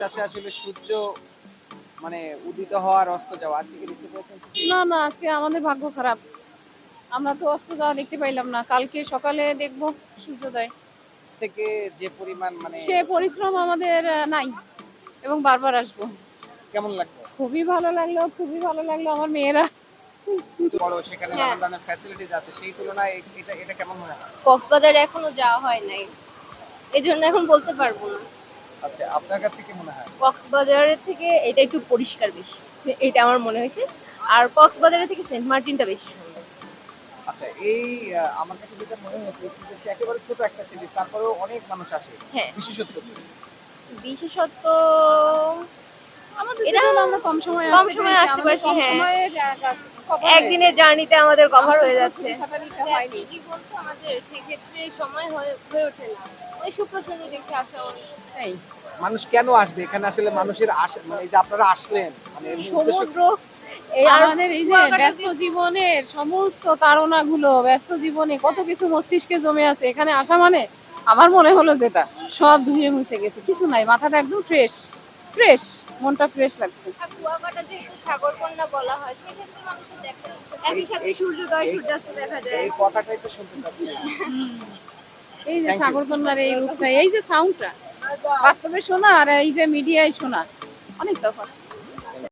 আসলে সূর্য মানে উদিত হওয়ার অস্ত যাওয়া আজকে কি দেখতে পেয়েছেন? না না আজকে আমাদের ভাগ্য খারাপ। আমরা তো অস্ত যাওয়া দেখতে পাইলাম না। কালকে সকালে দেখব সূর্যোদয়। থেকে যে পরিমাণ মানে সে পরিশ্রম আমাদের নাই এবং বারবার আসব। কেমন লাগল? খুবই ভালো লাগল খুবই ভালো লাগল আমার মেয়েরা। বড় সেখানে হ্যাঁ। নানান ধরনের ফ্যাসিলিটিস আছে সেই তুলনায় এটা এটা কেমন হয়? কক্সবাজারে এখনও যাওয়া হয় নাই। এই জন্য এখন বলতে পারব না। আচ্ছা আপনার কাছে কি মনে হয়? কক্সবাজারের থেকে এটা একটু পরিষ্কার বেশি এটা আমার মনে হয়েছে। আর কক্সবাজারের থেকে সেন্ট মার্টিনটা বেশি সুন্দর। আচ্ছা এই আমার কাছে যেটা মনে হচ্ছে একেবারে ছোট একটা সিটি তারপরেও অনেক মানুষ আসে হ্যাঁ। বিশেষত্ব কি? আমাদের এটা এটা আমরা কম সময়ে কম সময়ে আসতে পারছি, হ্যাঁ। সময়ে যা- যা- cover একদিনের জার্নিতে আমাদের কভার হয়ে যাচ্ছে। ছুটি ছাটানিটা হয়নি। কি বলতো আমাদের সেক্ষেত্রে সময় হয়ে ওঠে না। ওই শুক্র শনি দেখে আসা অনেক মানুষ কেন আসবে? এখানে আসলে মানুষের মানে যে আপনারা আসলেন মানে সমুদ্র আমাদের এই যে ব্যস্ত জীবনের সমস্ত তাড়না গুলো ব্যস্ত জীবনে কত কিছু মস্তিষ্কে জমে আছে এখানে আসা মানে আমার মনে হলো যেটা সব ধুয়ে মুছে গেছে কিছু নাই মাথাটা একদম ফ্রেশ ফ্রেশ মনটা ফ্রেশ লাগছে। কুয়াকাটা যেহেতু সাগর কন্যা বলা হয় সেক্ষেত্রে মানুষের দেখা একই সাথে এই- সূর্যোদয় সূর্যাস্ত দেখা যায়। এই কথাটাই তো শুনতে পাচ্ছি। এই যে. সাগরকন্যার এই রূপটা এই যে সাউন্ডটা বাস্তবে শোনা আর এই যে মিডিয়ায় শোনা অনেক তফাৎ।